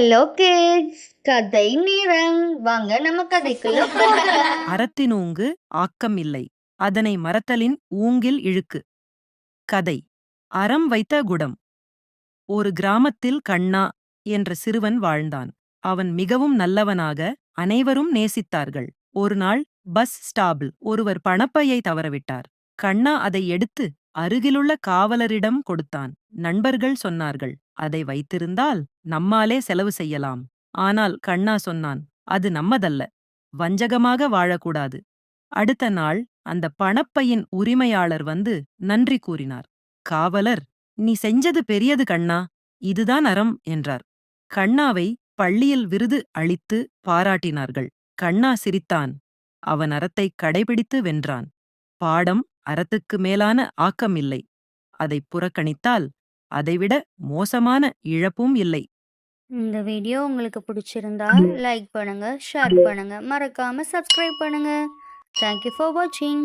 Hello kids கதை நேரம். வாங்க நம்ம கதைக்குள்ள போகலாம். அறத்தினூங்கு ஆக்கம் இல்லை. அதனை மறத்தலின் ஊங்கில் இழுக்கு. கதை. அறம் வைத்த குடம். ஒரு கிராமத்தில் கண்ணா என்ற சிறுவன் வாழ்ந்தான். அவன் மிகவும் நல்லவனாக அனைவரும் நேசித்தார்கள். ஒருநாள் பஸ் ஸ்டாபில் ஒருவர் பணப்பையை தவறவிட்டார். கண்ணா அதை எடுத்து அருகிலுள்ள காவலரிடம் கொடுத்தான். நண்பர்கள் சொன்னார்கள் அதை வைத்திருந்தால் நம்மாலே செலவு செய்யலாம். ஆனால் கண்ணா சொன்னான் அது நம்மதல்ல வஞ்சகமாக வாழக்கூடாது. அடுத்த நாள் அந்த பணப்பையின் உரிமையாளர் வந்து நன்றி கூறினார் காவலர் நீ செஞ்சது பெரியது கண்ணா இதுதான் அறம் என்றார். கண்ணாவை பள்ளியில் விருது அளித்து பாராட்டினார்கள். கண்ணா சிரித்தான் அவன் அறத்தை கடைபிடித்து வென்றான். பாடம் அறத்துக்கு மேலான ஆக்கம் இல்லை. அதை புறக்கணித்தால் அதைவிட மோசமான இழப்பும் இல்லை. இந்த வீடியோ உங்களுக்கு பிடிச்சிருந்தா லைக் பண்ணுங்க ஷேர் பண்ணுங்க. மறக்காம சப்ஸ்கிரைப் பண்ணுங்க. தேங்க்யூ ஃபார் வாட்சிங்